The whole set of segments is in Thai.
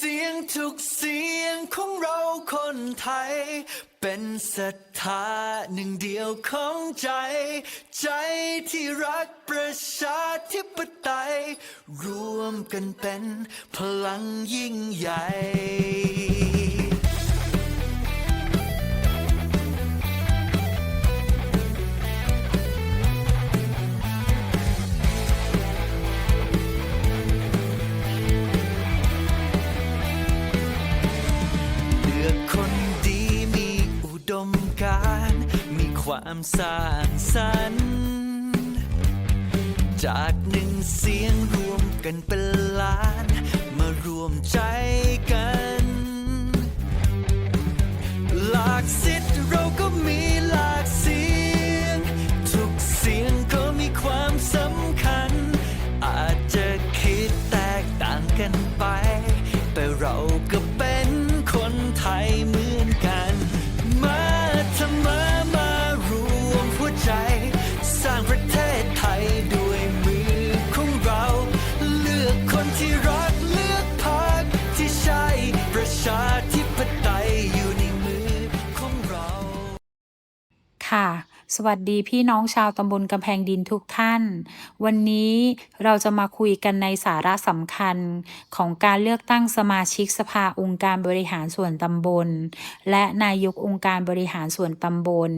เสียงทุกเสียงของเราคนไทย เป็นศรัทธาหนึ่งเดียวของใจ ใจที่รักประชาธิปไตย รวมกันเป็นพลังยิ่งใหญ่ ความสร้างสรรค์จากหนึ่งเสียงรวมกันเป็นล้าน มารวมใจกัน หลากสิทธิ์เราก็มีหลากเสียง ทุกเสียงก็มีความสำคัญ อาจจะคิดแตกต่างกันไป แต่เรา สวัสดีพี่น้องชาวตำบลกำแพงดินทุกท่าน วันนี้เราจะมาคุยกันในสาระสำคัญของการเลือกตั้งสมาชิกสภาองค์การบริหารส่วนตำบล และนายกองค์การบริหารส่วนตำบล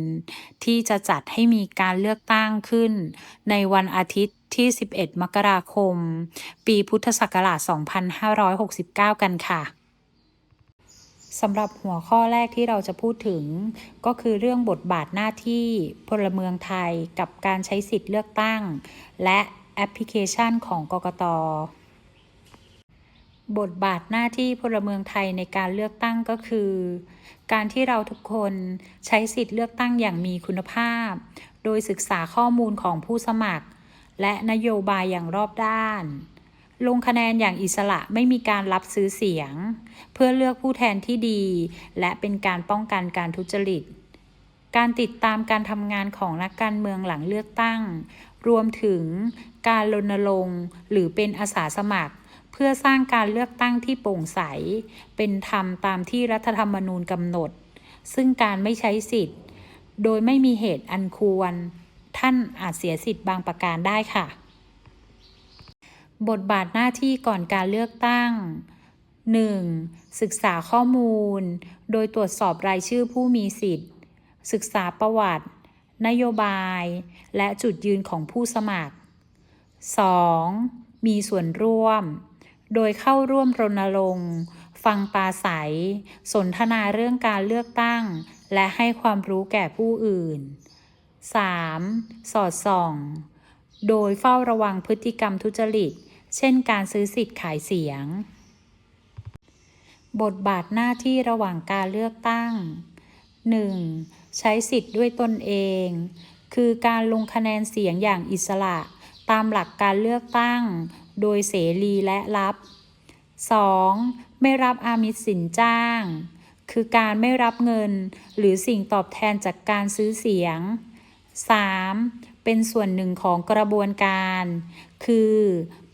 ที่จะจัดให้มีการเลือกตั้งขึ้น ในวันอาทิตย์ที่ 11 มกราคม ปีพุทธศักราช 2569 กันค่ะ สำหรับหัวข้อแรกที่เราจะพูดถึง ก็คือเรื่องบทบาทหน้าที่พลเมืองไทยกับการใช้สิทธิ์เลือกตั้ง และแอปพลิเคชันของกกตบทบาทหน้าที่พลเมืองไทยในการเลือกตั้งก็คือ การที่เราทุกคนใช้สิทธิ์เลือกตั้งอย่างมีคุณภาพ โดยศึกษาข้อมูลของผู้สมัคร และนโยบายอย่างรอบด้าน ลงคะแนนอย่างอิสระไม่มีการรับซื้อเสียง เพื่อเลือกผู้แทนที่ดี และเป็นการป้องกันการทุจริต การติดตามการทำงานของนักการเมืองหลังเลือกตั้ง รวมถึงการรณรงค์หรือเป็นอาสาสมัคร เพื่อสร้างการเลือกตั้งที่โปร่งใส เป็นธรรมตามที่รัฐธรรมนูญกำหนด ซึ่งการไม่ใช้สิทธิ์ โดยไม่มีเหตุอันควร ท่านอาจเสียสิทธิ์บางประการได้ค่ะ บทบาทหน้าที่ก่อนการเลือกตั้ง 1. ศึกษาข้อมูล โดยตรวจสอบรายชื่อผู้มีสิทธิ์ ศึกษาประวัติ นโยบาย และจุดยืนของผู้สมัคร 2. มีส่วนร่วม โดยเข้าร่วมรณรงค์ ฟังปาศัย สนทนาเรื่องการเลือกตั้ง และให้ความรู้แก่ผู้อื่น 3. สอดส่อง โดยเฝ้าระวังพฤติกรรมทุจริต เช่นการซื้อสิทธิ์ขายเสียง บทบาทหน้าที่ระหว่างการเลือกตั้ง 1. ใช้สิทธิ์ด้วยตนเอง คือการลงคะแนนเสียงอย่างอิสระ ตามหลักการเลือกตั้ง โดยเสรีและรับ 2. ไม่รับอามิสสินจ้าง คือการไม่รับเงินหรือสิ่งตอบแทนจากการซื้อเสียง 3. เป็นส่วนหนึ่งของกระบวนการ คือ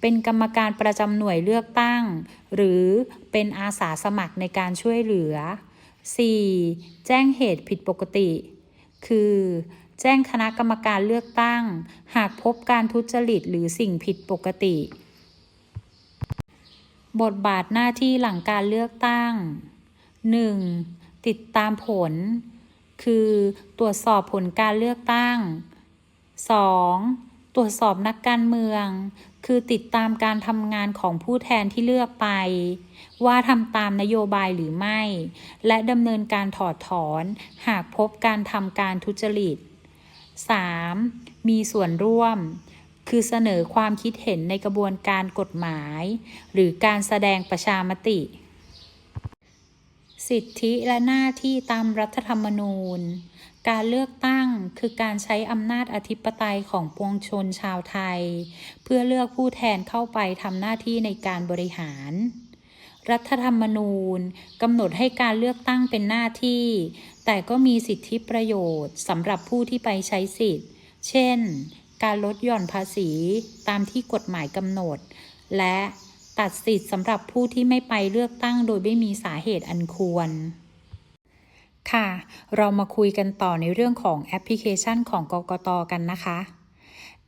เป็นกรรมการประจำหน่วยเลือกตั้ง หรือเป็นอาสาสมัครในการช่วยเหลือ 4. แจ้งเหตุผิดปกติ คือ แจ้งคณะกรรมการเลือกตั้ง หากพบการทุจริตหรือสิ่งผิดปกติ บทบาทหน้าที่หลังการเลือกตั้ง 1. ติดตามผล คือ ตรวจสอบผลการเลือกตั้ง 2. ตรวจสอบนักการเมือง คือติดตามการทำงานของผู้แทนที่เลือกไป ว่าทำตามนโยบายหรือไม่ และดำเนินการถอดถอน หากพบการทำการทุจริต 3. มีส่วนร่วม คือเสนอความคิดเห็นในกระบวนการกฎหมาย หรือการแสดงประชามติ สิทธิและหน้าที่ตามรัฐธรรมนูญ การเลือกตั้งคือการใช้อำนาจอธิปไตยของปวงชนชาวไทย เพื่อเลือกผู้แทนเข้าไปทำหน้าที่ในการบริหาร รัฐธรรมนูญกำหนดให้การเลือกตั้งเป็นหน้าที่ แต่ก็มีสิทธิประโยชน์สำหรับผู้ที่ไปใช้สิทธิ์ เช่น การลดหย่อนภาษีตามที่กฎหมายกำหนด และ ตัดสิทธิ์สำหรับผู้ที่ไม่ไปเลือกตั้งโดยไม่มีสาเหตุอันควร ค่ะ เรามาคุยกันต่อในเรื่องของแอปพลิเคชันของกกตกันนะคะ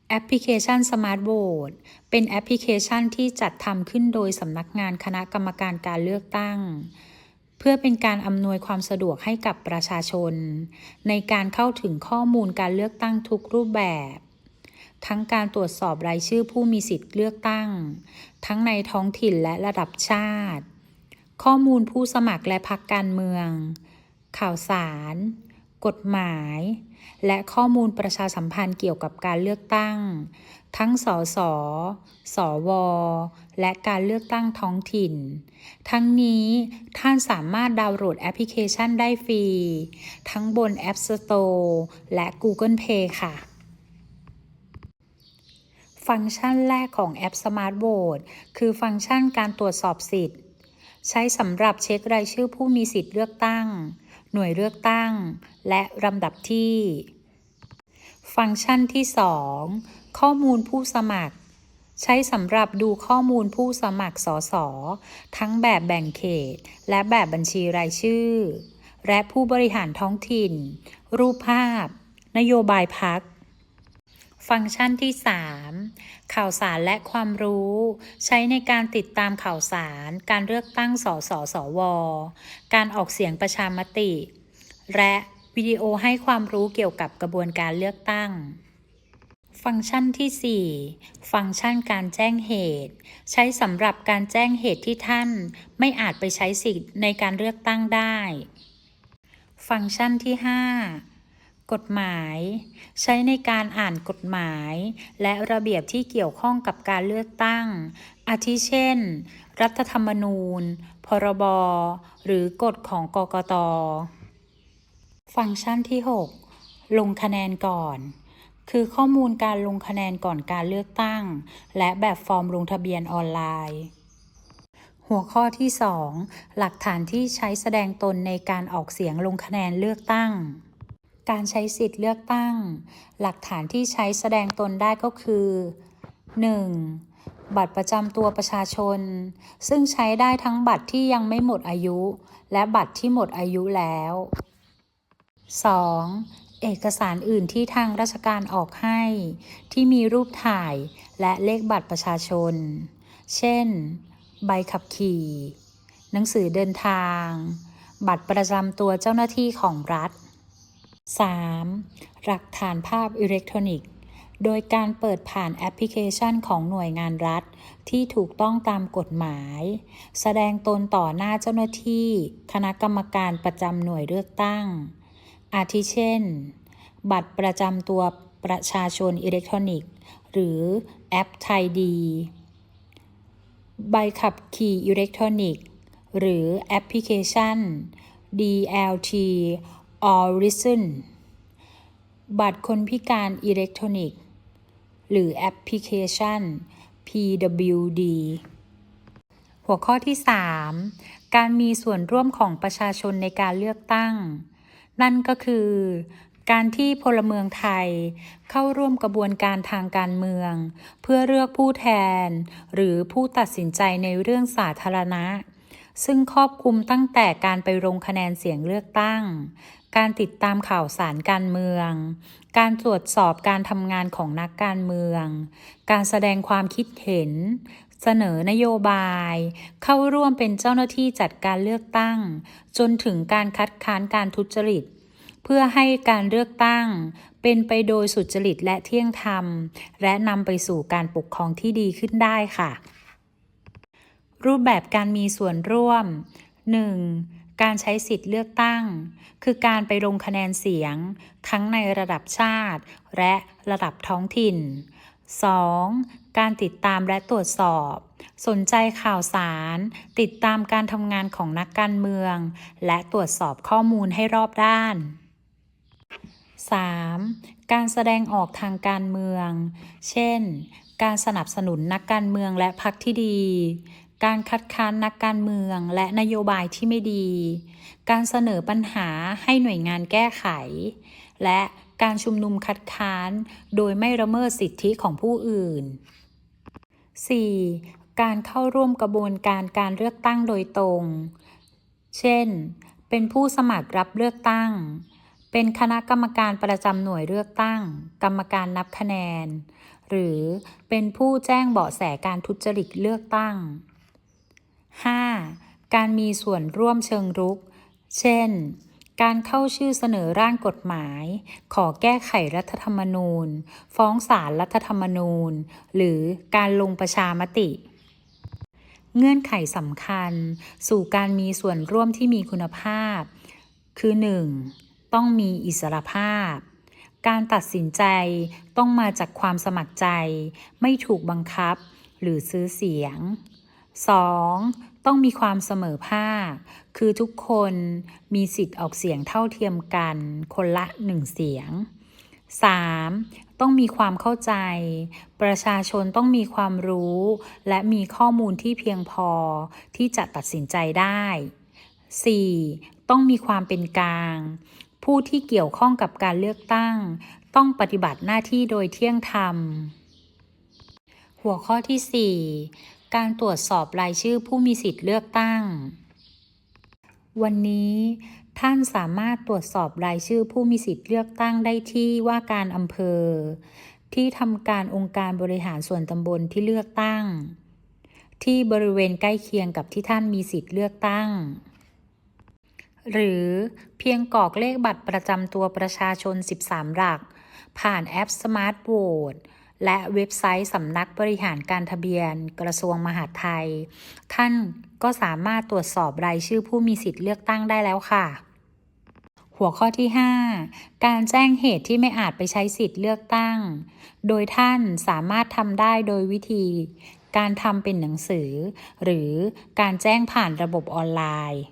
แอปพลิเคชัน Smart Vote เป็นแอปพลิเคชันที่จัดทำขึ้นโดยสำนักงานคณะกรรมการการเลือกตั้ง เพื่อเป็นการอำนวยความสะดวกให้กับประชาชน ในการเข้าถึงข้อมูลการเลือกตั้งทุกรูปแบบ ทั้งการตรวจสอบรายชื่อผู้มีสิทธิ์เลือกตั้ง ทั้งในท้องถิ่นและระดับชาติ ข้อมูลผู้สมัครและพรรคการเมือง ข่าวสาร กฎหมาย และข้อมูลประชาสัมพันธ์เกี่ยวกับการเลือกตั้ง ทั้งสส สว และการเลือกตั้งท้องถิ่น ทั้งนี้ท่านสามารถดาวน์โหลดแอปพลิเคชันได้ฟรี ทั้งบน App Store และ Google Play ค่ะ ฟังก์ชันแรกของแอป Smart Vote คือฟังก์ชันการตรวจสอบสิทธิ์ ใช้สำหรับเช็ครายชื่อผู้มีสิทธิ์เลือกตั้ง หน่วยเลือกตั้ง และลำดับที่ ฟังก์ชันที่ 2 ข้อมูลผู้สมัคร ใช้สำหรับดูข้อมูลผู้สมัครสสทั้งแบบแบ่งเขต และแบบบัญชีรายชื่อ และผู้บริหารท้องถิ่น รูปภาพ นโยบายพัก ฟังก์ชันที่ 3 ข่าวสารและความรู้ ใช้ในการติดตามข่าวสาร การเลือกตั้งสสสว การออกเสียงประชามติ และวิดีโอให้ความรู้เกี่ยวกับกระบวนการเลือกตั้ง ฟังก์ชันที่ 4 ฟังก์ชันการแจ้งเหตุ ใช้สำหรับการแจ้งเหตุที่ท่าน ไม่อาจไปใช้สิทธิ์ในการเลือกตั้งได้ ฟังก์ชันที่ 5 กฎหมาย ใช้ในการอ่านกฎหมาย และระเบียบที่เกี่ยวข้องกับการเลือกตั้ง อาทิเช่น รัฐธรรมนูญ พรบ หรือกฎของกกต ฟังก์ชันที่ 6 ลงคะแนนก่อน คือข้อมูลการลงคะแนนก่อนการเลือกตั้ง และแบบฟอร์มลงทะเบียนออนไลน์ หัวข้อที่ 2 หลักฐานที่ใช้แสดงตนในการออกเสียงลงคะแนนเลือกตั้ง การใช้สิทธิ์เลือกตั้ง หลักฐานที่ใช้แสดงตนได้ก็คือ 1. บัตรประจำตัวประชาชน ซึ่งใช้ได้ทั้งบัตรที่ยังไม่หมดอายุ และบัตรที่หมดอายุแล้ว 2. เอกสารอื่นที่ทางราชการออกให้ ที่มีรูปถ่ายและเลขบัตรประชาชน เช่น ใบขับขี่ หนังสือเดินทาง บัตรประจำตัวเจ้าหน้าที่ของรัฐ 3. หลักฐานภาพอิเล็กทรอนิกส์ โดยการเปิดผ่านแอปพลิเคชันของหน่วยงานรัฐ ที่ถูกต้องตามกฎหมาย แสดงตนต่อหน้าเจ้าหน้าที่ คณะกรรมการประจำหน่วยเลือกตั้ง อาทิเช่น บัตรประจำตัวประชาชนอิเล็กทรอนิกส์ หรือแอปไทยดี ใบขับขี่อิเล็กทรอนิกส์ หรือแอปพลิเคชัน DLT Origin บัตรคนพิการอิเล็กทรอนิกส์ หรือแอปพลิเคชัน PWD หัวข้อที่ 3 การมีส่วนร่วมของประชาชนในการเลือกตั้ง นั่นก็คือ การที่พลเมืองไทยเข้าร่วมกระบวนการทางการเมือง เพื่อเลือกผู้แทน หรือผู้ตัดสินใจในเรื่องสาธารณะซึ่งครอบคลุมตั้งแต่การไปลงคะแนนเสียงเลือกตั้ง การติดตามข่าวสารการเมือง การตรวจสอบการทำงานของนักการเมือง การแสดงความคิดเห็น เสนอนโยบาย เข้าร่วมเป็นเจ้าหน้าที่จัดการเลือกตั้ง จนถึงการคัดค้านการทุจริต เพื่อให้การเลือกตั้ง เป็นไปโดยสุจริตและเที่ยงธรรม และนำไปสู่การปกครองที่ดีขึ้นได้ค่ะ รูปแบบการมีส่วนร่วม 1. การใช้สิทธิ์เลือกตั้ง คือการไปลงคะแนนเสียง ทั้งในระดับชาติ และระดับท้องถิ่น 2. การติดตามและตรวจสอบ สนใจข่าวสาร ติดตามการทำงานของนักการเมือง และตรวจสอบข้อมูลให้รอบด้าน 3. การแสดงออกทางการเมือง เช่น การสนับสนุนนักการเมืองและพรรคที่ดี การคัดค้านนักการเมืองและนโยบายที่ไม่ดี การเสนอปัญหาให้หน่วยงานแก้ไข และการชุมนุมคัดค้าน โดยไม่ละเมิดสิทธิของผู้อื่น 4. การเข้าร่วมกระบวนการการเลือกตั้งโดยตรง เช่น เป็นผู้สมัครรับเลือกตั้ง เป็นคณะกรรมการประจำหน่วยเลือกตั้ง กรรมการนับคะแนน หรือเป็นผู้แจ้งเบาะแสการทุจริตเลือกตั้ง 5. การมีส่วนร่วมเชิงรุก เช่น การเข้าชื่อเสนอร่างกฎหมาย ขอแก้ไขรัฐธรรมนูญ ฟ้องศาลรัฐธรรมนูญ หรือการลงประชามติ เงื่อนไขสำคัญ สู่การมีส่วนร่วมที่มีคุณภาพ คือ 1. ต้องมีอิสรภาพการตัดสินใจต้องมาจากความสมัครใจ ไม่ถูกบังคับ หรือซื้อเสียง 2. ต้องมีความเสมอภาค คือทุกคนมีสิทธิ์ออกเสียงเท่าเทียมกัน คนละหนึ่งเสียง 3. ต้องมีความเข้าใจ ประชาชนต้องมีความรู้ และมีข้อมูลที่เพียงพอที่จะตัดสินใจได้ 4. ต้องมีความเป็นกลาง ผู้ที่เกี่ยวข้องกับการเลือกตั้ง ต้องปฏิบัติหน้าที่โดยเที่ยงธรรม หัวข้อที่ 4 การตรวจสอบรายชื่อผู้มีสิทธิ์เลือกตั้ง วันนี้ท่านสามารถตรวจสอบรายชื่อผู้มีสิทธิ์เลือกตั้งได้ที่ว่าการอำเภอ ที่ทำการองค์การบริหารส่วนตำบลที่เลือกตั้ง ที่บริเวณใกล้เคียงกับที่ท่านมีสิทธิ์เลือกตั้ง หรือเพียงกรอกเลขบัตรประจำตัวประชาชน 13 หลัก ผ่านแอป Smart Vote และเว็บไซต์สำนักบริหารการทะเบียนกระทรวงมหาดไทย ท่านก็สามารถตรวจสอบรายชื่อผู้มีสิทธิ์เลือกตั้งได้แล้วค่ะ หัวข้อที่ 5 การแจ้งเหตุที่ไม่อาจไปใช้สิทธิ์เลือกตั้ง โดยท่านสามารถทำได้โดยวิธี การทำเป็นหนังสือ หรือการแจ้งผ่านระบบออนไลน์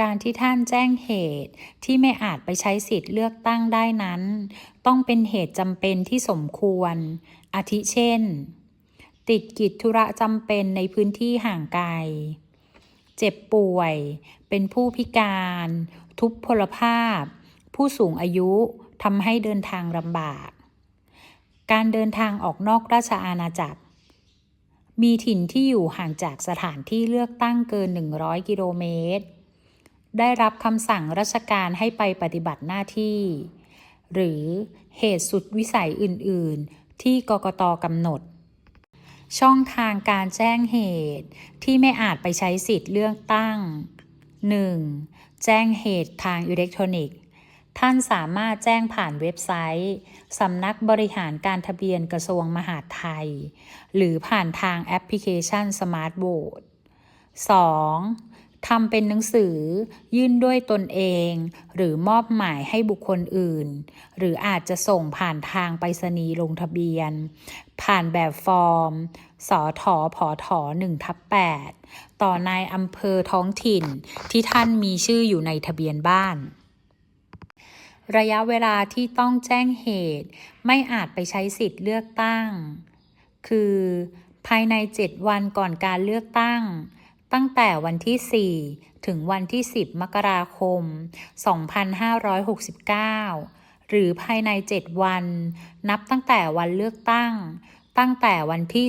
การที่ท่านแจ้งเหตุที่ไม่อาจไปใช้สิทธิ์เลือกตั้งได้นั้น ต้องเป็นเหตุจำเป็นที่สมควร อาทิเช่น ติดกิจธุระจำเป็นในพื้นที่ห่างไกล เจ็บป่วย เป็นผู้พิการ ทุพพลภาพ ผู้สูงอายุทำให้เดินทางลำบาก การเดินทางออกนอกราชอาณาจักรมีถิ่นที่อยู่ห่างจากสถานที่เลือกตั้งเกิน 100 กิโลเมตร ได้รับคำสั่งราชการให้ไปปฏิบัติหน้าที่ หรือเหตุสุดวิสัยอื่น ๆ ที่กกตกำหนด ช่องทางการแจ้งเหตุที่ไม่อาจไปใช้สิทธิ์เลือกตั้ง 1. แจ้งเหตุทางอิเล็กทรอนิกส์ท่านสามารถแจ้งผ่านเว็บไซต์สำนักบริหารการทะเบียนกระทรวงมหาดไทย หรือผ่านทางแอปพลิเคชัน Smart Vote 2. ทำเป็นหนังสือยื่นด้วยตนเอง หรือมอบหมายให้บุคคลอื่น หรืออาจจะส่งผ่านทางไปรษณีย์ลงทะเบียน ผ่านแบบฟอร์ม สอถอผอถอ1ทับ8ต่อนายอำเภอท้องถิ่นที่ท่านมีชื่ออยู่ในทะเบียนบ้านระยะเวลาที่ต้องแจ้งเหตุ ไม่อาจไปใช้สิทธิ์เลือกตั้ง คือ ภายใน 7 วันก่อนการเลือกตั้ง ตั้งแต่วันที่ 4 ถึงวันที่ 10 มกราคม 2569 หรือภายใน 7 วัน นับตั้งแต่วันเลือกตั้ง ตั้งแต่วันที่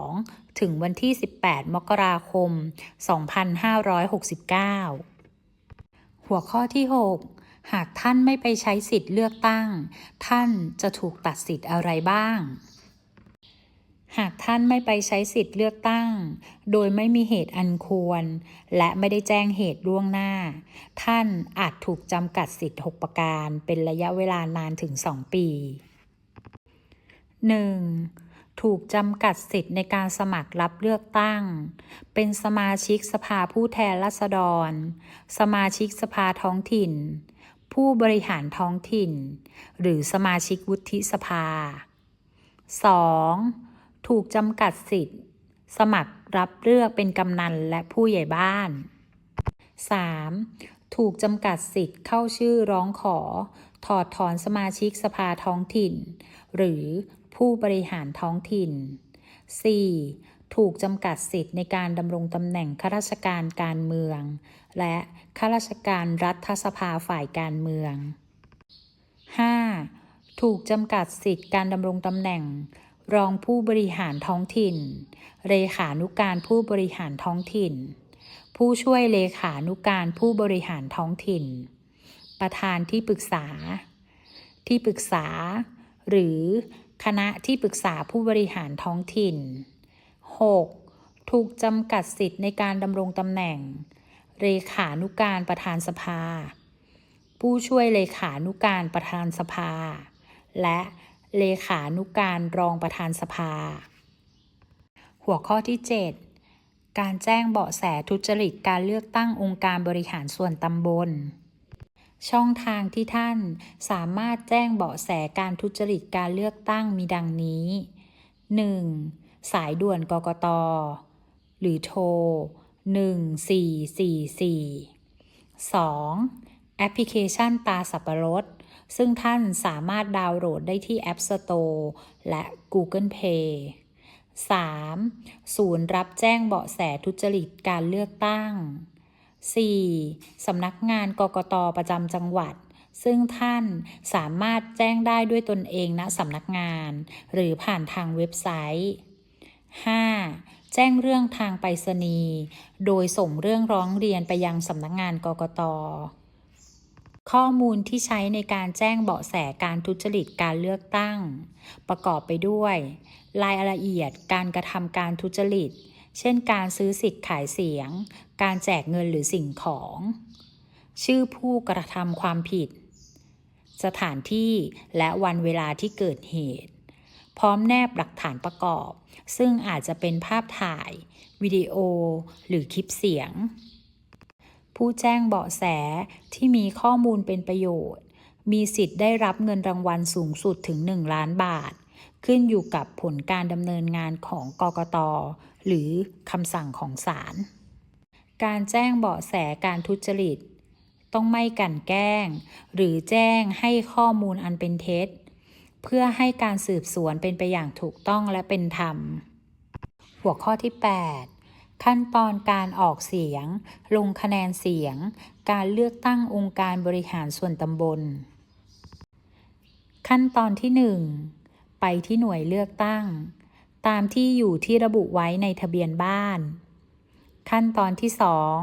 12 ถึงวันที่ 18 มกราคม 2569 หัวข้อที่ 6 หากท่านไม่ไปใช้สิทธิ์เลือกตั้ง ท่านจะถูกตัดสิทธิ์อะไรบ้าง หากท่านไม่ไปใช้สิทธิ์เลือกตั้ง โดยไม่มีเหตุอันควร และไม่ได้แจ้งเหตุล่วงหน้า ท่านอาจถูกจำกัดสิทธิ์ 6 ประการ เป็นระยะเวลานานถึง 2 ปี 1. ถูกจำกัดสิทธิ์ในการสมัครรับเลือกตั้ง เป็นสมาชิกสภาผู้แทนราษฎร สมาชิกสภาท้องถิ่น ผู้บริหารท้องถิ่น หรือสมาชิกวุฒิสภา 2. ถูกจำกัดสิทธิ์ สมัครรับเลือกเป็นกำนันและผู้ใหญ่บ้าน 3. ถูกจำกัดสิทธิ์เข้าชื่อร้องขอ ถอดถอนสมาชิกสภาท้องถิ่น หรือผู้บริหารท้องถิ่น 4. ถูกจำกัดสิทธิ์ในการดำรงตำแหน่งข้าราชการการเมือง และข้าราชการรัฐสภาฝ่ายการเมือง 5. ถูกจำกัดสิทธิ์การดำรงตำแหน่ง รองผู้บริหารท้องถิ่น เลขานุการผู้บริหารท้องถิ่น ผู้ช่วยเลขานุการผู้บริหารท้องถิ่น ประธานที่ปรึกษา ที่ปรึกษา หรือคณะที่ปรึกษาผู้บริหารท้องถิ่น 6. ถูกจำกัดสิทธิ์ในการดำรงตำแหน่ง เลขานุการประธานสภา ผู้ช่วยเลขานุการประธานสภา และ เลขานุการรองประธานสภา หัวข้อที่ 7 การแจ้งเบาะแสทุจริตการเลือกตั้งองค์การบริหารส่วนตำบล ช่องทางที่ท่านสามารถแจ้งเบาะแสการทุจริตการเลือกตั้งมีดังนี้ 1. สายด่วนกกต หรือโทร 1444 2. แอปพลิเคชันตาสับปะรด ซึ่งท่านสามารถดาวน์โหลดได้ที่ App Store และ Google Play 3. ศูนย์รับแจ้งเบาะแสทุจริตการเลือกตั้ง 4. สำนักงานกกตประจำจังหวัด ซึ่งท่านสามารถแจ้งได้ด้วยตนเองณสำนักงาน หรือผ่านทางเว็บไซต์ 5. แจ้งเรื่องทางไปรษณีย์ โดยส่งเรื่องร้องเรียนไปยังสำนักงานกกต ข้อมูลที่ใช้ในการแจ้งเบาะแสการทุจริตการเลือกตั้ง ประกอบไปด้วย รายละเอียดการกระทำการทุจริต เช่นการซื้อสิทธิ์ขายเสียง การแจกเงินหรือสิ่งของ ชื่อผู้กระทำความผิด สถานที่และวันเวลาที่เกิดเหตุ พร้อมแนบหลักฐานประกอบ ซึ่งอาจจะเป็นภาพถ่าย วิดีโอ หรือคลิปเสียง ผู้แจ้งเบาะแสที่มีข้อมูลเป็นประโยชน์ มีสิทธิ์ได้รับเงินรางวัลสูงสุดถึง 1 ล้านบาท ขึ้นอยู่กับผลการดำเนินงานของกกต หรือคำสั่งของศาล การแจ้งเบาะแสการทุจริต ต้องไม่กลันแกล้ง หรือแจ้งให้ข้อมูลอันเป็นเท็จ เพื่อให้การสืบสวนเป็นไปอย่างถูกต้องและเป็นธรรม หัวข้อที่ 8 ขั้นตอนการออกเสียง ลงคะแนนเสียง การเลือกตั้งองค์การบริหารส่วนตำบล ขั้นตอนที่ 1 ไปที่หน่วยเลือกตั้ง ตามที่อยู่ที่ระบุไว้ในทะเบียนบ้าน ขั้นตอนที่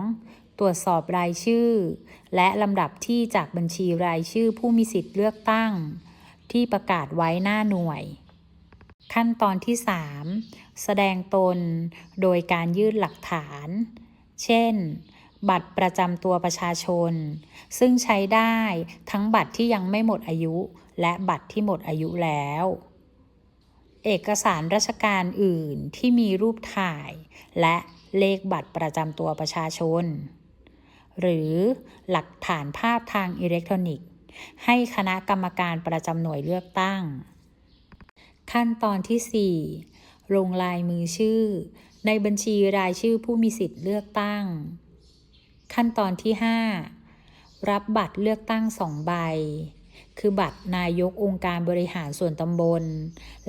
2 ตรวจสอบรายชื่อ และลำดับที่จากบัญชีรายชื่อผู้มีสิทธิ์เลือกตั้ง ที่ประกาศไว้หน้าหน่วย ขั้นตอนที่ 3 แสดงตนโดยการยื่นหลักฐาน เช่น บัตรประจำตัวประชาชน ซึ่งใช้ได้ทั้งบัตรที่ยังไม่หมดอายุ และบัตรที่หมดอายุแล้ว เอกสารราชการอื่นที่มีรูปถ่าย และเลขบัตรประจำตัวประชาชน หรือหลักฐานภาพทางอิเล็กทรอนิกส์ ให้คณะกรรมการประจำหน่วยเลือกตั้ง ขั้นตอนที่ 4 ลงลายมือชื่อ ในบัญชีรายชื่อผู้มีสิทธิ์เลือกตั้ง ขั้นตอนที่ 5 รับบัตรเลือกตั้งสองใบ คือบัตรนายกองค์การบริหารส่วนตำบล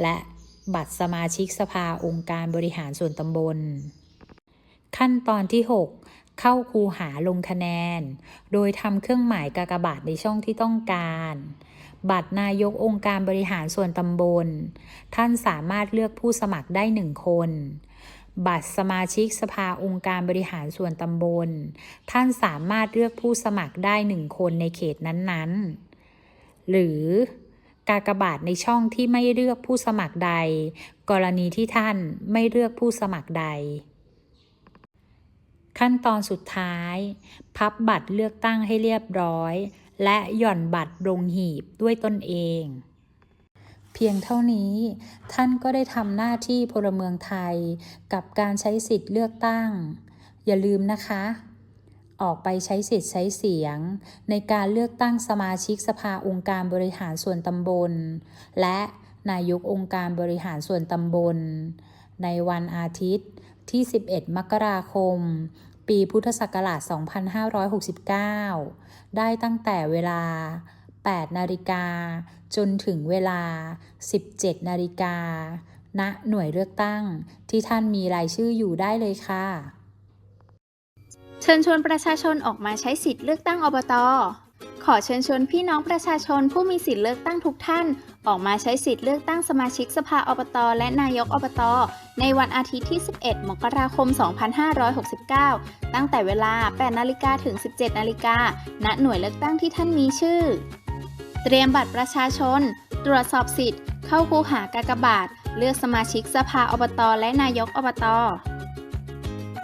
และบัตรสมาชิกสภาองค์การบริหารส่วนตำบล ขั้นตอนที่ 6 เข้าคูหาลงคะแนน โดยทำเครื่องหมายกากบาทในช่องที่ต้องการ บัตรนายกองค์การบริหารส่วนตำบล ท่านสามารถเลือกผู้สมัครได้หนึ่งคน บัตรสมาชิกสภาองค์การบริหารส่วนตำบล ท่านสามารถเลือกผู้สมัครได้หนึ่งคนในเขตนั้นๆ หรือกากบาทในช่องที่ไม่เลือกผู้สมัครใด กรณีที่ท่านไม่เลือกผู้สมัครใด ขั้นตอนสุดท้าย พับบัตรเลือกตั้งให้เรียบร้อย และหย่อนบัตรลงหีบด้วยตนเอง เพียงเท่านี้ท่านก็ได้ทำหน้าที่พลเมืองไทยกับการใช้สิทธิ์เลือกตั้ง อย่าลืมนะคะ ออกไปใช้สิทธิ์ใช้เสียง ในการเลือกตั้งสมาชิกสภาองค์การบริหารส่วนตำบล และนายกองค์การบริหารส่วนตำบล ในวันอาทิตย์ที่ 11 มกราคม ปีพุทธศักราช 2569 ได้ตั้งแต่เวลา 8 นาฬิกา จนถึงเวลา 17 นาฬิกา ณ หน่วยเลือกตั้งที่ท่านมีรายชื่ออยู่ได้เลยค่ะ เชิญชวนประชาชนออกมาใช้สิทธิ์เลือกตั้งอบต ขอเชิญชวนพี่น้องประชาชนผู้มีสิทธิ์เลือกตั้งทุกท่าน ออกมาใช้สิทธิ์เลือกตั้งสมาชิกสภาอบต และนายกอบต ในวันอาทิตย์ที่ 11 มกราคม 2569 ตั้งแต่เวลา 8 นาฬิกาถึง 17 นาฬิกา ณ หน่วยเลือกตั้งที่ท่านมีชื่อ เตรียมบัตรประชาชน ตรวจสอบสิทธิ์ เข้าคูหากากบาท เลือกสมาชิกสภาอบต และนายกอบต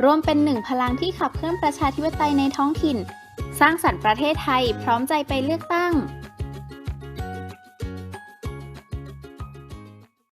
ร่วมเป็นหนึ่งพลังที่ขับเคลื่อนประชาธิปไตยในท้องถิ่น สร้างสรรค์ประเทศไทยพร้อมใจไปเลือกตั้ง